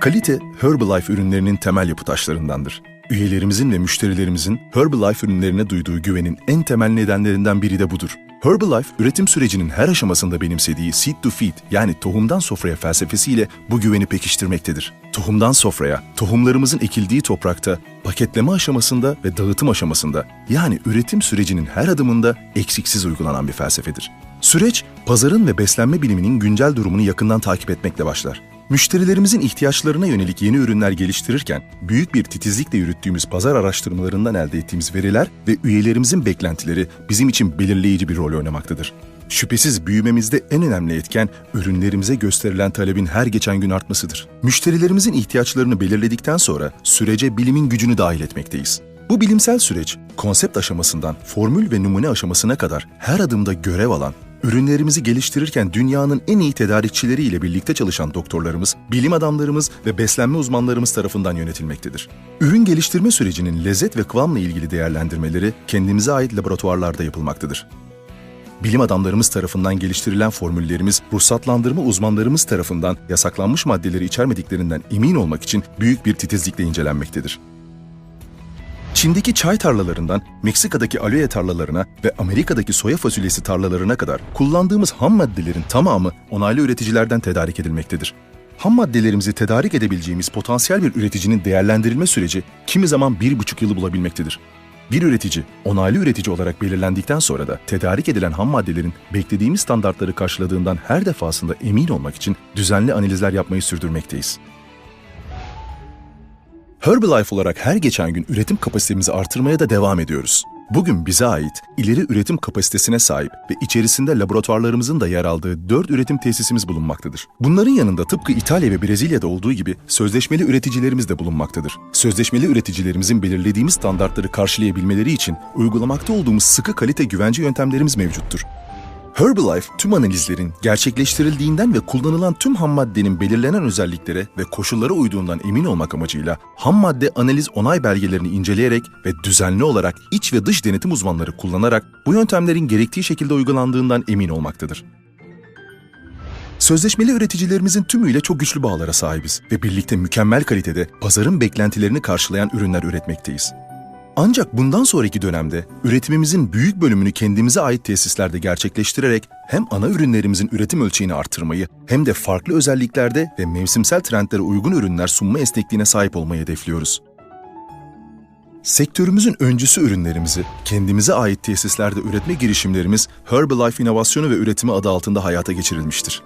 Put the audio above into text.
Kalite, Herbalife ürünlerinin temel yapı taşlarındandır. Üyelerimizin ve müşterilerimizin Herbalife ürünlerine duyduğu güvenin en temel nedenlerinden biri de budur. Herbalife, üretim sürecinin her aşamasında benimsediği seed to feed yani tohumdan sofraya felsefesiyle bu güveni pekiştirmektedir. Tohumdan sofraya, tohumlarımızın ekildiği toprakta, paketleme aşamasında ve dağıtım aşamasında yani üretim sürecinin her adımında eksiksiz uygulanan bir felsefedir. Süreç, pazarın ve beslenme biliminin güncel durumunu yakından takip etmekle başlar. Müşterilerimizin ihtiyaçlarına yönelik yeni ürünler geliştirirken, büyük bir titizlikle yürüttüğümüz pazar araştırmalarından elde ettiğimiz veriler ve üyelerimizin beklentileri bizim için belirleyici bir rol oynamaktadır. Şüphesiz büyümemizde en önemli etken ürünlerimize gösterilen talebin her geçen gün artmasıdır. Müşterilerimizin ihtiyaçlarını belirledikten sonra sürece bilimin gücünü dahil etmekteyiz. Bu bilimsel süreç, konsept aşamasından formül ve numune aşamasına kadar her adımda görev alan, ürünlerimizi geliştirirken dünyanın en iyi tedarikçileriyle birlikte çalışan doktorlarımız, bilim adamlarımız ve beslenme uzmanlarımız tarafından yönetilmektedir. Ürün geliştirme sürecinin lezzet ve kıvamla ilgili değerlendirmeleri kendimize ait laboratuvarlarda yapılmaktadır. Bilim adamlarımız tarafından geliştirilen formüllerimiz, ruhsatlandırma uzmanlarımız tarafından yasaklanmış maddeleri içermediklerinden emin olmak için büyük bir titizlikle incelenmektedir. Çin'deki çay tarlalarından Meksika'daki aloe tarlalarına ve Amerika'daki soya fasulyesi tarlalarına kadar kullandığımız ham maddelerin tamamı onaylı üreticilerden tedarik edilmektedir. Ham maddelerimizi tedarik edebileceğimiz potansiyel bir üreticinin değerlendirilme süreci kimi zaman bir buçuk yılı bulabilmektedir. Bir üretici, onaylı üretici olarak belirlendikten sonra da tedarik edilen ham maddelerin beklediğimiz standartları karşıladığından her defasında emin olmak için düzenli analizler yapmayı sürdürmekteyiz. Herbalife olarak her geçen gün üretim kapasitemizi artırmaya da devam ediyoruz. Bugün bize ait ileri üretim kapasitesine sahip ve içerisinde laboratuvarlarımızın da yer aldığı 4 üretim tesisimiz bulunmaktadır. Bunların yanında tıpkı İtalya ve Brezilya'da olduğu gibi sözleşmeli üreticilerimiz de bulunmaktadır. Sözleşmeli üreticilerimizin belirlediğimiz standartları karşılayabilmeleri için uygulamakta olduğumuz sıkı kalite güvence yöntemlerimiz mevcuttur. Herbalife tüm analizlerin gerçekleştirildiğinden ve kullanılan tüm ham maddenin belirlenen özelliklere ve koşullara uyduğundan emin olmak amacıyla ham madde analiz onay belgelerini inceleyerek ve düzenli olarak iç ve dış denetim uzmanları kullanarak bu yöntemlerin gerektiği şekilde uygulandığından emin olmaktadır. Sözleşmeli üreticilerimizin tümüyle çok güçlü bağlara sahibiz ve birlikte mükemmel kalitede pazarın beklentilerini karşılayan ürünler üretmekteyiz. Ancak bundan sonraki dönemde üretimimizin büyük bölümünü kendimize ait tesislerde gerçekleştirerek hem ana ürünlerimizin üretim ölçeğini artırmayı hem de farklı özelliklerde ve mevsimsel trendlere uygun ürünler sunma esnekliğine sahip olmayı hedefliyoruz. Sektörümüzün öncüsü ürünlerimizi kendimize ait tesislerde üretme girişimlerimiz Herbalife İnovasyonu ve Üretimi adı altında hayata geçirilmiştir.